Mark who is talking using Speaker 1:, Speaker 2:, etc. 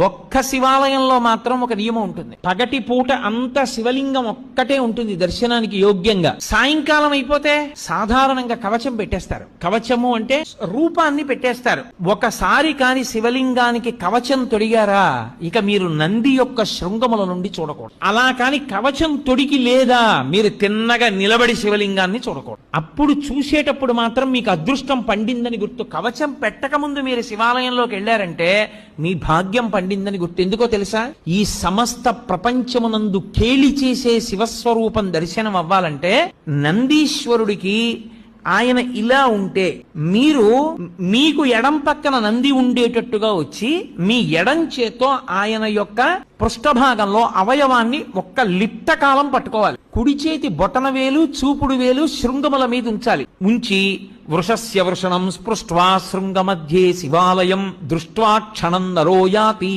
Speaker 1: ఒక్క శివాలయంలో మాత్రం ఒక నియమం ఉంటుంది. పగటి పూట అంత శివలింగం ఒక్కటే ఉంటుంది దర్శనానికి యోగ్యంగా. సాయంకాలం అయిపోతే సాధారణంగా కవచం పెట్టేస్తారు. కవచము అంటే రూపాన్ని పెట్టేస్తారు. ఒకసారి కాని శివలింగానికి కవచం తొడిగారా ఇక మీరు నంది యొక్క శృంగముల నుండి చూడకూడదు. అలా కాని కవచం తొడిగి లేదా మీరు తిన్నగా నిలబడి శివలింగాన్ని చూడకూడదు. అప్పుడు చూసేటప్పుడు మాత్రం మీకు అదృష్టం పండిందని గుర్తు కవచం పెట్టకముందు మీరు శివాలయంలోకి వెళ్ళారంటే మీ భాగ్యం పండి పండిందని గుర్తు ఎందుకో తెలుసా? ఈ సమస్త ప్రపంచమునందు కేలి చేసే శివస్వరూపం దర్శనం అవ్వాలంటే నందీశ్వరుడికి ఆయన ఇలా ఉంటే మీరు మీకు ఎడం పక్కన నంది ఉండేటట్టుగా వచ్చి మీ ఎడం చేత్తో ఆయన యొక్క పృష్ఠభాగంలో అవయవాన్ని ఒక్క లిప్త కాలం పట్టుకోవాలి. కుడి చేతి బొటన వేలు చూపుడు వేలు శృంగముల మీద ఉంచాలి. ఉంచి వృషస్య వృషణం స్పృష్ట్వా శృంగ మధ్యే శివాలయం దృష్ట్వా క్షణం నరో యాతి